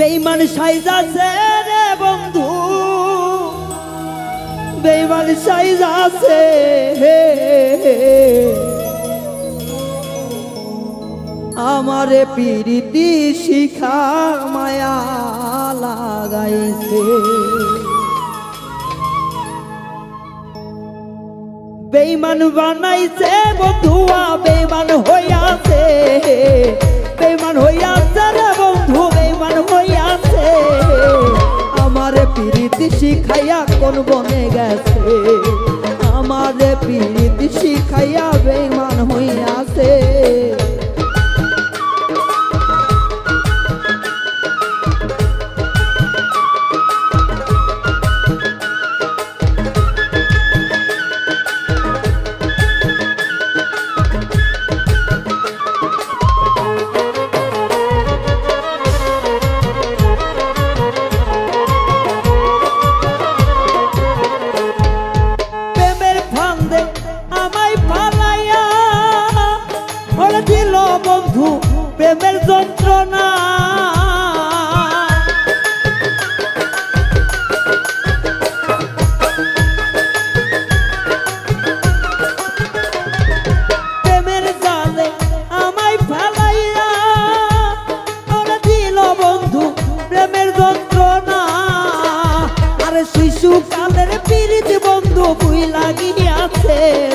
বেইমান সাইজাছে রে বন্ধু। বেইমান সাইজাছে আমারে পিরিতি শিখা মায়া লাগাইছে। বেইমান বানাইছে বন্ধুয়া বেইমান হইয়াছে বেইমান হইয়াছে রে বন্ধু বেমান হইয়াছে। আমারে প্রীতি শিখাইয়া কোন বনে গেছে। আমার প্রীতি শিখাইয়া বেমান হইয়াছে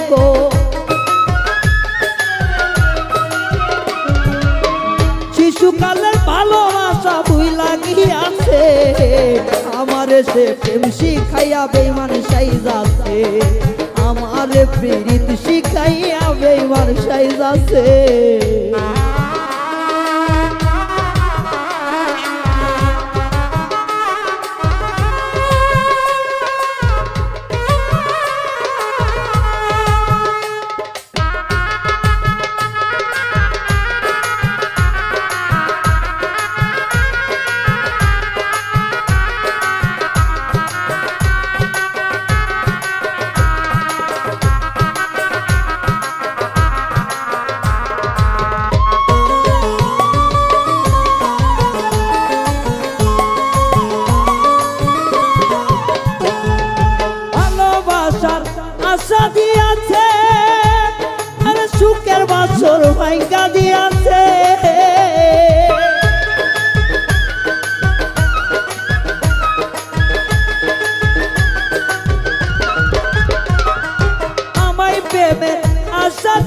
গো। শিশুকালের ভালোবাসা বুই লাগিয়াছে। আমার সে প্রেম শিখাইয়া বেমান সাইজাছে। আমার পীড়িত শিখাইয়া বেইমান সাইজাছে।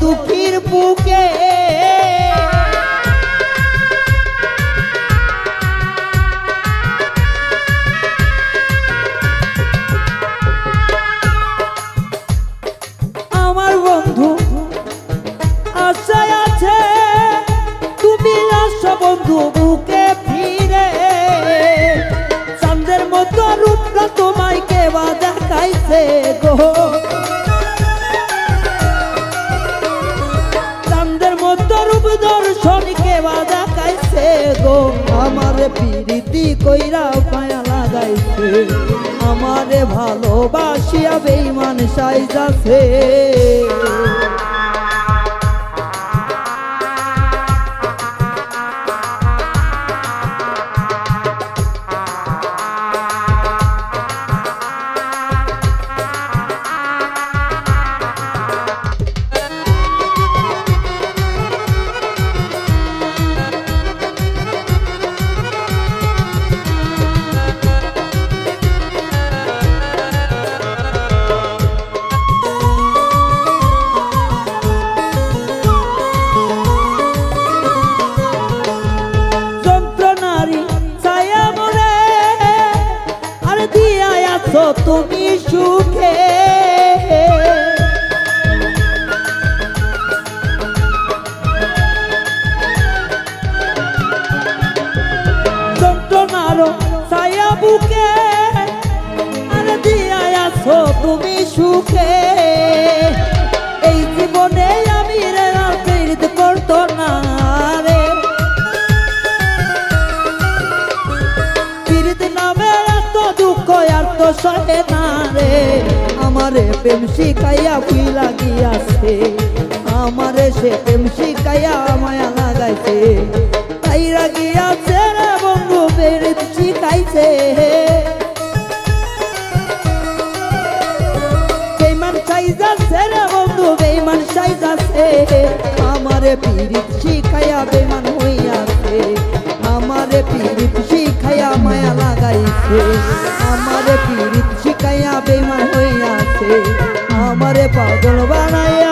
দুঃখীর বুকে আমারে পিরিতি কইরা পায়া লাগাইছে আমারে ভালোবাসিয়া বেইমান সাইজাছে। আছো তুমি সুখে? সহে না রে আমারে প্রেম শিখাইয়া ভুইলা গিয়াছে আমারে সে প্রেম শিখাইয়া মায়া লাগাইছে। তাই রাগিয়াছে রে বন্ধু পীড়িত শিখাইছে। বেমান আমারে পীড়িত শিখাইয়া বেমান হইয়াছে। আমারে পীড়িত শিখাইয়া মায়া লাগাইছে। અમારે પાટણ વાળા